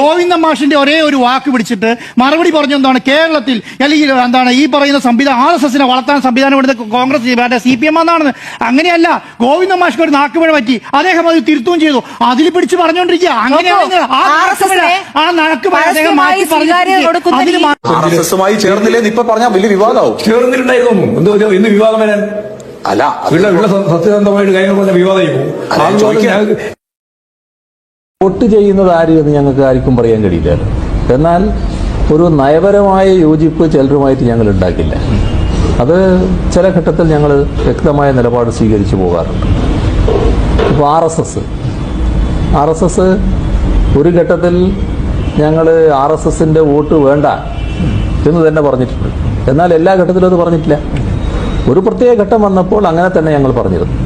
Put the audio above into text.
ഗോവിന്ദ മാഷിന്റെ- ഒരേ ഒരു വാക്ക് പിടിച്ചിട്ട് മറുപടി പറഞ്ഞു എന്താണ്? കേരളത്തിൽ അല്ലെങ്കിൽ എന്താണ് ഈ പറയുന്ന സംവിധാനം ആർ എസ് എസിനെ വളർത്താൻ സംവിധാനം എടുത്ത കോൺഗ്രസ് സി പി എം എന്നാണ്. അങ്ങനെയല്ല ഗോവിന്ദ മാഷിക്ക് ഒരു നാക്കുപിഴ പറ്റി. അദ്ദേഹം അത് തിരുത്തുകയും ചെയ്തു. അതിൽ പിടിച്ച് പറഞ്ഞുകൊണ്ടിരിക്കുക. എസുമായി ചേർന്നില്ലെന്ന് ഇപ്പൊ പറഞ്ഞാൽ വലിയ വിവാദമാവും. ചേർന്നിട്ടുണ്ടായിരുന്നു. എന്ത് ഒരു- ഇന്ന് വിവാദം വരാൻ അല്ല സത്യസന്ധമായിട്ട് കാര്യങ്ങൾ പറഞ്ഞ വിവാദമായി പോകും അല്ല, ആ വിവാദം ചോദിക്കാൻ- ഞങ്ങൾക്ക് വോട്ട് ചെയ്യുന്നത് ആര് എന്ന് ഞങ്ങൾക്ക് ആർക്കും പറയാൻ കഴിയില്ല. എന്നാൽ ഒരു നയപരമായ യോജിപ്പ് ചിലരുമായിട്ട് ഞങ്ങൾ ഉണ്ടാക്കില്ല. അത് ചില ഘട്ടത്തിൽ ഞങ്ങൾ വ്യക്തമായ നിലപാട് സ്വീകരിച്ചു പോകാറുണ്ട്. ഇപ്പോൾ R S S. R S S ഒരു ഘട്ടത്തിൽ ഞങ്ങൾ ആർ എസ് എസിന്റെ വോട്ട് വേണ്ട എന്ന് തന്നെ പറഞ്ഞിട്ടുണ്ട്. എന്നാൽ എല്ലാ ഘട്ടത്തിലും അത് പറഞ്ഞിട്ടില്ല. ഒരു പ്രത്യേക ഘട്ടം വന്നപ്പോൾ അങ്ങനെ തന്നെ ഞങ്ങൾ പറഞ്ഞിരുന്നു.